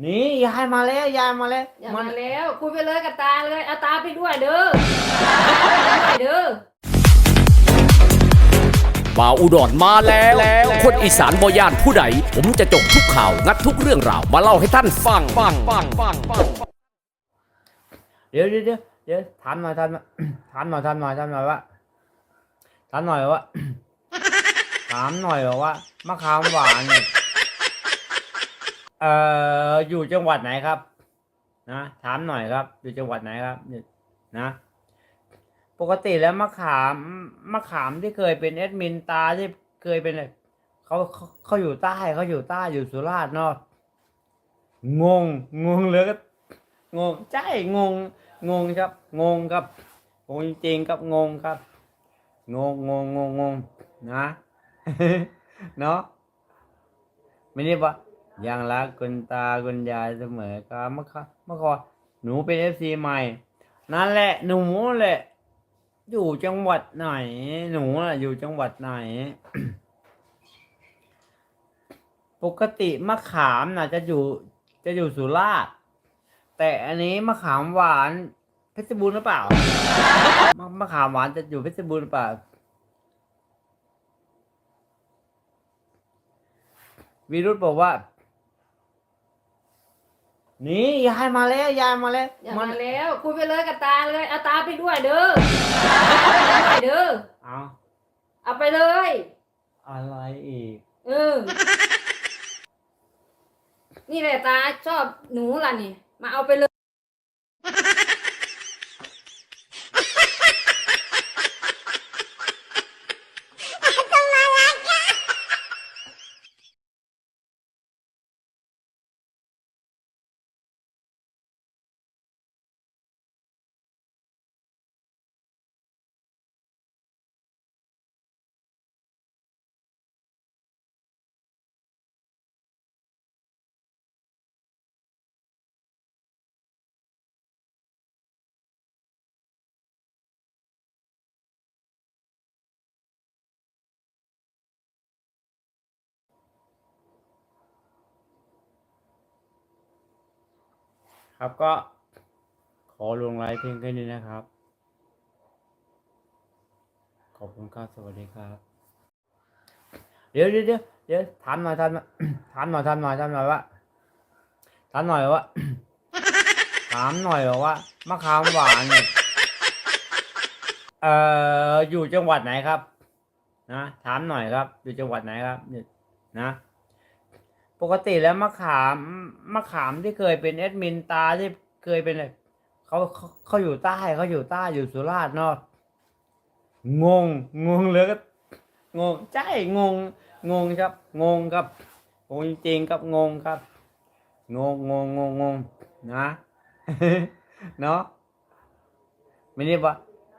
นี่ยายมาแล้วยายมาแล้วอย่ามัมานแล้วคุยไปเลยกับตาเลยเอาตาไปด้วยเด้อไปด้วยเด้อ บ่าวอุดรมาแล้วคนอีสานบอย่านผู้ใด ผมจะจบทุกข่าว งัดทุกเรื่องราว มาเล่าให้ท่านฟังฟังฟังฟังฟัง เดี๋ยวเดี๋ยวเดี๋ยวเดี๋ยวถามหน่อยถามหน่อย ถามหน่อยถามหน่อยถามหน่อยว่าถามหน่อยว่า ถามหน่อยบอกว่า มะขามหวานเนี่ย เอ่ออยู่จังหวัดไหนครับ นะถามหน่อยครับ อยู่จังหวัดไหนครับนะปกติแล้วมะขามมะขามที่เคยเป็นแอดมินตาที่เคยเป็นเขาเขาอยู่ใต้เขาอยู่ใต้อยู่สุราษฎร์เนาะงงงงเลยก็งงใช่งงงงครับ งงครับงงจริงครับงงครับ งงงงงงงนะเนาะไม่ได้ปะ ยังรักคุณตาคุณยายเสมอครับเมื่อคเมื่อก่อนหนูเป็นเอฟซีใหม่ นั่นแหละ หนูแหละ อยู่จังหวัดไหน หนูน่ะอยู่จังหวัดไหน ปกติมะขามน่ะ จะอยู่จะอยู่สุราษฎร์แต่อันนี้มะขามหวานเพชรบูรณ์หรือเปล่ามะมะขามหวานจะอยู่เพชรบูรณ์หรือเปล่าวีรุธบอกว่า นี่ยายมาแล้วยายมาแล้วอย่ามัมานแล้วคุยไปเลยกับตาเลยเอาตาไปด้วยเด้อไปด้วยเด้อเอาเอาไปเลย อะไรอีก เออ นี่แหละตาชอบหนูล่ะนี่ มาเอาไปเลย ครับก็ขอลงไลฟ์เพียงแค่นี้นะครับ ขอบคุณครับสวัสดีครับ เดี๋ยวเดี๋ยวเดี๋ยวถามหน่อยถามหน่อยถามหน่อยถามหน่อยถามหน่อยว่าถามหน่อยว่าถามหน่อยว่ามะขามหวานเนี่ยเอ่ออยู่จังหวัดไหนครับ นะถามหน่อยครับ อยู่จังหวัดไหนครับเนี่ยนะ ปกติแล้วมะขามมะขามที่เคยเป็นแอดมินตาที่เคยเป็นเขาเขาเขาอยู่ใต้เขาอยู่ใต้อยู่สุราษฎร์เนาะงงงงเลยก็งงใช่งงงงครับ งงครับงงจริงครับงงครับ งงงงงงงนะเนาะไม่ได้ปะ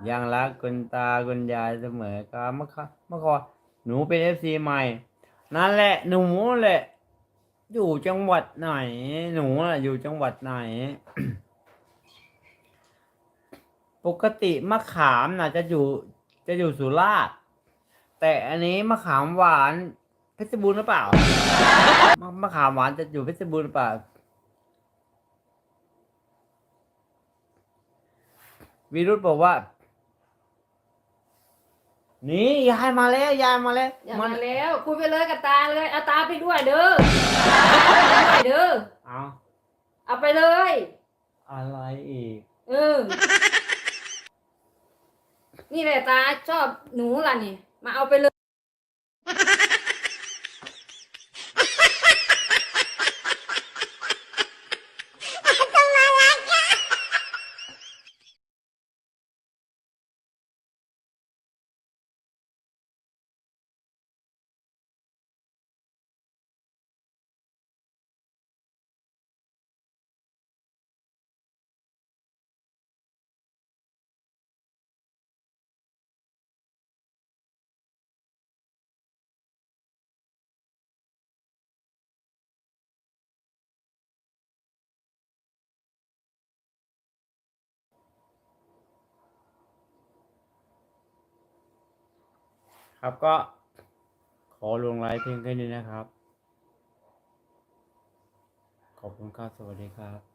ยังรักคุณตาคุณยายเสมอครับมะขอคมะขอนหนูเป็นเอฟซีใหม่ นั่นแหละหนูแหละ อยู่จังหวัดไหน หนูน่ะอยู่จังหวัดไหน ปกติมะขามน่ะ จะอยู่จะอยู่สุราษฎร์แต่อันนี้มะขามหวานเพชรบูรณ์หรือเปล่ามะมะขามหวานจะอยู่เพชรบูรณ์หรือเปล่าวีรุธบอกว่า นี่ยายมาแล้วยายมาแล้วอย่ามัมานแล้วคุยไปเลยกับตาเลยเอาตาไปด้วยเด้อไปด้วยเด้อเอาเอาไปเลย อะไรอีกเออ นี่แหละตาชอบหนูล่ะนี่ มาเอาไปเลย ครับก็ขอลงไลฟ์เพียงแค่นี้นะครับขขอบคุณครับสวัสดีครับ